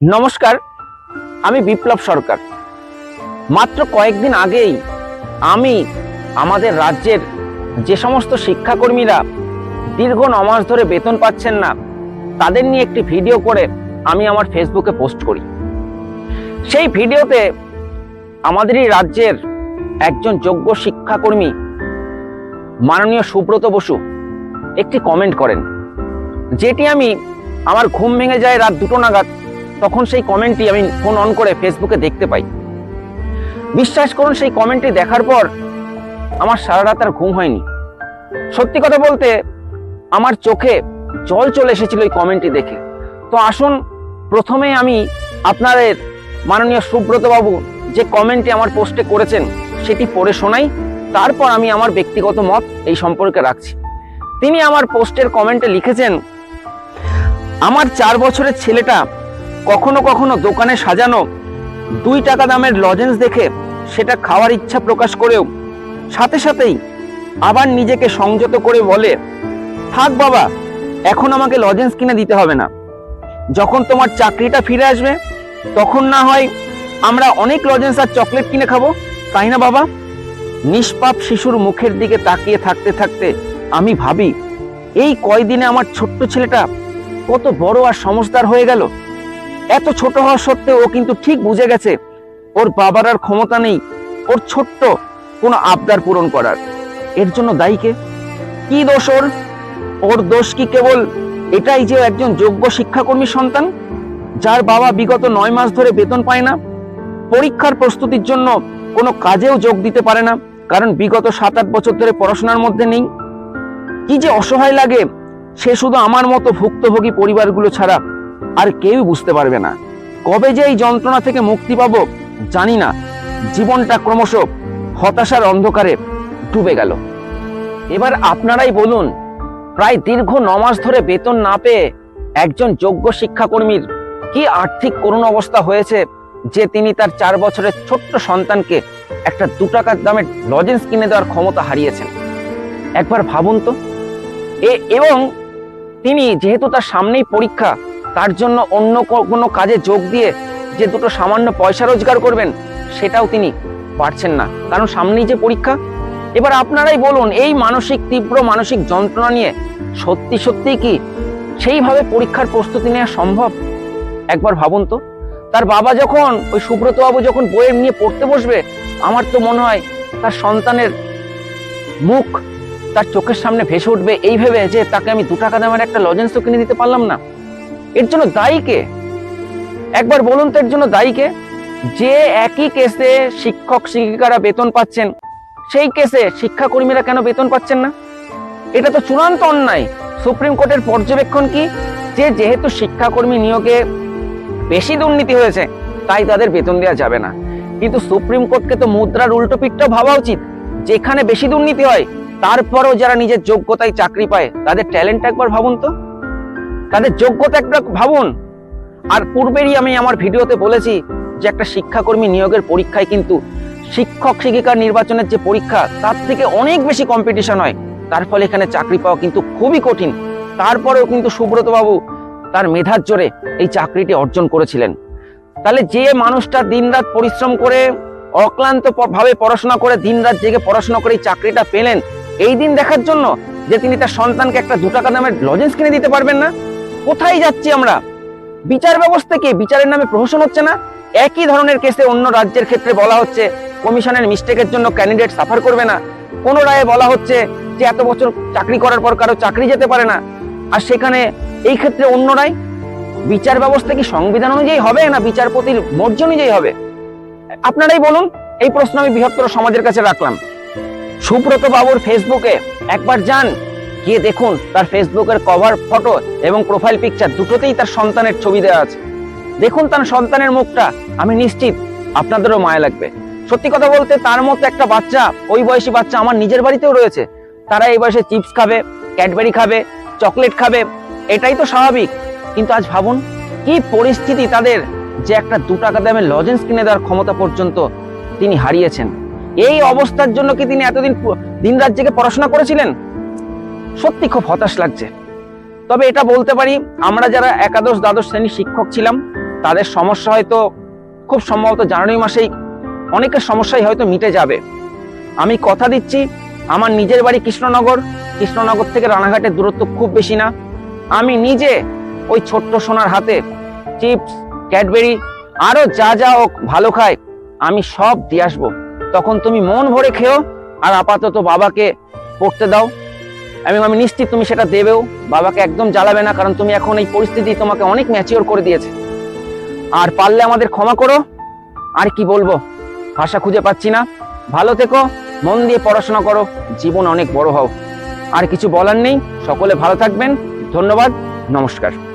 নমস্কার, আমি বিপ্লব সরকার। মাত্র কয়েকদিন আগেই আমি আমাদের রাজ্যের যে সমস্ত শিক্ষাকর্মীরা দীর্ঘ নমাস ধরে বেতন পাচ্ছেন না, তাদের নিয়ে একটি ভিডিও করে আমি আমার ফেসবুকে পোস্ট করি। সেই ভিডিওতে আমাদেরই রাজ্যের একজন যোগ্য শিক্ষাকর্মী মাননীয় সুব্রত বসু একটি কমেন্ট করেন, যেটি আমি আমার ঘুম ভেঙে যায় রাত দুটো নাগাদ। তখন সেই কমেন্টটি আমি ফোন অন করে ফেসবুকে দেখতে পাই। বিশ্বাস করুন, সেই কমেন্টটি দেখার পর আমার সারা রাত আর ঘুম হয়নি। সত্যি কথা বলতে, আমার চোখে জল চলে এসেছিল ওই কমেন্টটি দেখে। তো আসুন, প্রথমে আমি আপনাদের মাননীয় সুব্রত বাবু যে কমেন্টটি আমার পোস্টে করেছেন, সেটি পড়ে শোনাই। তারপর আমি আমার ব্যক্তিগত মত এই সম্পর্কে রাখছি। তিনি আমার পোস্টের কমেন্টে লিখেছেন, আমার চার বছরের ছেলেটা কখনো কখনো দোকানে সাজানো দুই টাকা দামের লজেন্স দেখে সেটা খাওয়ার ইচ্ছা প্রকাশ করেও সাথে সাথেই আবার নিজেকে সংযত করে বলে, থাক বাবা, এখন আমাকে লজেন্স কিনে দিতে হবে না। যখন তোমার চাকরিটা ফিরে আসবে, তখন না হয় আমরা অনেক লজেন্স আর চকলেট কিনে খাব, তাই না বাবা? নিষ্পাপ শিশুর মুখের দিকে তাকিয়ে থাকতে থাকতে আমি ভাবি, এই কয়দিনে আমার ছোট্ট ছেলেটা কত বড় আর সমজদার হয়ে গেল? এত ছোট হওয়া সত্ত্বেও ও কিন্তু ঠিক বুঝে গেছে ওর বাবার আর ক্ষমতা নেই ওর ছোট্ট কোনো আবদার পূরণ করার। এর জন্য দায়ীকে কি? দোষ ওর? ওর দোষ কি কেবল এটাই যে একজন যোগ্য শিক্ষাকর্মী সন্তান, যার বাবা বিগত নয় মাস ধরে বেতন পায় না, পরীক্ষার প্রস্তুতির জন্য কোনো কাজেও যোগ দিতে পারে না, কারণ বিগত সাত আট বছর ধরে পড়াশোনার মধ্যে নেই। কি যে অসহায় লাগে, সে শুধু আমার মতো ভুক্তভোগী পরিবারগুলো ছাড়া আর কেউই বুঝতে পারবে না। কবে যে এই যন্ত্রণা থেকে মুক্তি পাব, জানি না। জীবনটা ক্রমশ হতাশার অন্ধকারে ডুবে গেল। এবার আপনারাই বলুন, প্রায় দীর্ঘ নমাস ধরে বেতন না পেয়ে একজন যোগ্য শিক্ষাকর্মীর কি আর্থিক করুণ অবস্থা হয়েছে যে তিনি তার চার বছরের ছোট্ট সন্তানকে একটা দু টাকার দামের লজেন্স কিনে দেওয়ার ক্ষমতা হারিয়েছেন? একবার ভাবুন তো। এ- এবং তিনি যেহেতু তার সামনেই পরীক্ষা তার জন্য অন্য কোনো কাজে যোগ দিয়ে যে দুটো সামান্য পয়সা রোজগার করবেন, সেটাও তিনি পারছেন না। কারণ সামনেই যে পরীক্ষা, এবার আপনারাই বলুন, এই মানসিক, তীব্র মানসিক যন্ত্রণা নিয়ে সত্যি সত্যি কি সেইভাবে পরীক্ষার প্রস্তুতি নেওয়া সম্ভব? একবার ভাবুন তো। তার বাবা যখন, ওই সুব্রতবাবু যখন বইয়ের নিয়ে পড়তে বসবে, আমার তো মনে হয় তার সন্তানের মুখ তার চোখের সামনে ভেসে উঠবে। এই ভেবে যে তাকে আমি দু টাকা দামের একটা লজেন্সও কিনে দিতে পারলাম না। এর জন্য দায়ী কে? একবার বলুন তো এর জন্য দায়ী কে? যে একই কেসে শিক্ষক শিক্ষিকারা বেতন পাচ্ছেন, সেই কেসে শিক্ষাকর্মীরা কেন বেতন পাচ্ছেন না? এটা তো চূড়ান্ত অন্যায়। সুপ্রিম কোর্টের পর্যবেক্ষণ কি? যে যেহেতু শিক্ষাকর্মী নিয়োগে বেশি দুর্নীতি হয়েছে, তাই তাদের বেতন দেওয়া যাবে না। কিন্তু সুপ্রিম কোর্টকে তো মুদ্রার উল্টো পিঠটাও ভাবা উচিত। যেখানে বেশি দুর্নীতি হয়, তারপরেও যারা নিজের যোগ্যতায় চাকরি পায়, তাদের ট্যালেন্ট একবার ভাবুন তো। তাদের যোগ্যতা একটা ভাবুন। আর পূর্বেরই আমি আমার ভিডিওতে বলেছি যে একটা শিক্ষাকর্মী নিয়োগের পরীক্ষায় কিন্তু শিক্ষক শিক্ষিকার নির্বাচনের যে পরীক্ষা, তার থেকে অনেক বেশি কম্পিটিশন হয়। তার ফলে এখানে চাকরি পাওয়া কিন্তু খুবই কঠিন। তারপরেও কিন্তু সুব্রত বাবু তার মেধার জোরে এই চাকরিটি অর্জন করেছিলেন। তাহলে যে মানুষটা দিনরাত পরিশ্রম করে, অক্লান্ত ভাবে পড়াশোনা করে, দিনরাত জেগে পড়াশোনা করে এই চাকরিটা পেলেন, এই দিন দেখার জন্য যে তিনি তার সন্তানকে একটা দু টাকা দামের লজেন্স কিনে দিতে পারবেন না? কোথায় যাচ্ছি আমরা? বিচার ব্যবস্থা কি? বিচারের নামে প্রহসন হচ্ছে না? একই ধরনের কেসে অন্য রাজ্যের ক্ষেত্রে বলা হচ্ছে, কমিশনের মিস্টেকের জন্য ক্যান্ডিডেট সাফার করবে না। কোন রায়ে বলা হচ্ছে যে এত বছর চাকরি করার পর কারও চাকরি যেতে পারে না। আর সেখানে এই ক্ষেত্রে অন্য রায়? বিচার ব্যবস্থা কি সংবিধান অনুযায়ী হবে না বিচারপতির মর্জি অনুযায়ী হবে? আপনারাই বলুন, এই প্রশ্ন আমি বৃহত্তর সমাজের কাছে রাখলাম। সুব্রত বাবুর ফেসবুকে একবার যান গিয়ে দেখুন, তার ফেসবুকের কভার ফটো এবং প্রোফাইল পিকচার দুটোতেই তার সন্তানের ছবি দেওয়া আছে। দেখুন তার সন্তানের মুখটা, আমি নিশ্চিত আপনাদেরও মায়া লাগবে। সত্যি কথা বলতে, তার মতো একটা বাচ্চা, ওই বয়সী বাচ্চা আমার নিজের বাড়িতেও রয়েছে। তারা এই বয়সে চিপস খাবে, ক্যাডবেরি খাবে, চকলেট খাবে, এটাই তো স্বাভাবিক। কিন্তু আজ ভাবুন, কি পরিস্থিতি তাদের যে একটা দু টাকা দামের লজেন্স কিনে দেওয়ার ক্ষমতা পর্যন্ত তিনি হারিয়েছেন। এই অবস্থার জন্য কি তিনি এতদিন প- দিনরাত জেগে পড়াশোনা করেছিলেন? সত্যি খুব হতাশ লাগছে। তবে এটা বলতে পারি, আমরা যারা একাদশ দ্বাদশ শ্রেণির শিক্ষক ছিলাম, তাদের সমস্যা হয়তো খুব সম্ভবত জানুয়ারি মাসেই অনেকের সমস্যাই হয়তো মিটে যাবে। আমি কথা দিচ্ছি, আমার নিজের বাড়ি কৃষ্ণনগর কৃষ্ণনগর থেকে রানাঘাটের দূরত্ব খুব বেশি না। আমি নিজে ওই ছোট্ট সোনার হাতে চিপস, ক্যাডবেরি, আরও যা যা ও ভালো খায় আমি সব দিয়ে আসব। তখন তুমি মন ভরে খেও, আর আপাতত বাবাকে পড়তে দাও। এবং আমি নিশ্চিত তুমি সেটা দেবেও। বাবাকে একদম জ্বালাবে না, কারণ তুমি এখন এই পরিস্থিতি তোমাকে অনেক ম্যাচিওর করে দিয়েছে। আর পারলে আমাদের ক্ষমা করো। আর কি বলব? ভাষা খুঁজে পাচ্ছি না। ভালো থেকো, মন দিয়ে পড়াশোনা করো, জীবন অনেক বড় হও। আর কিছু বলার নেই, সকলে ভালো থাকবেন। ধন্যবাদ, নমস্কার।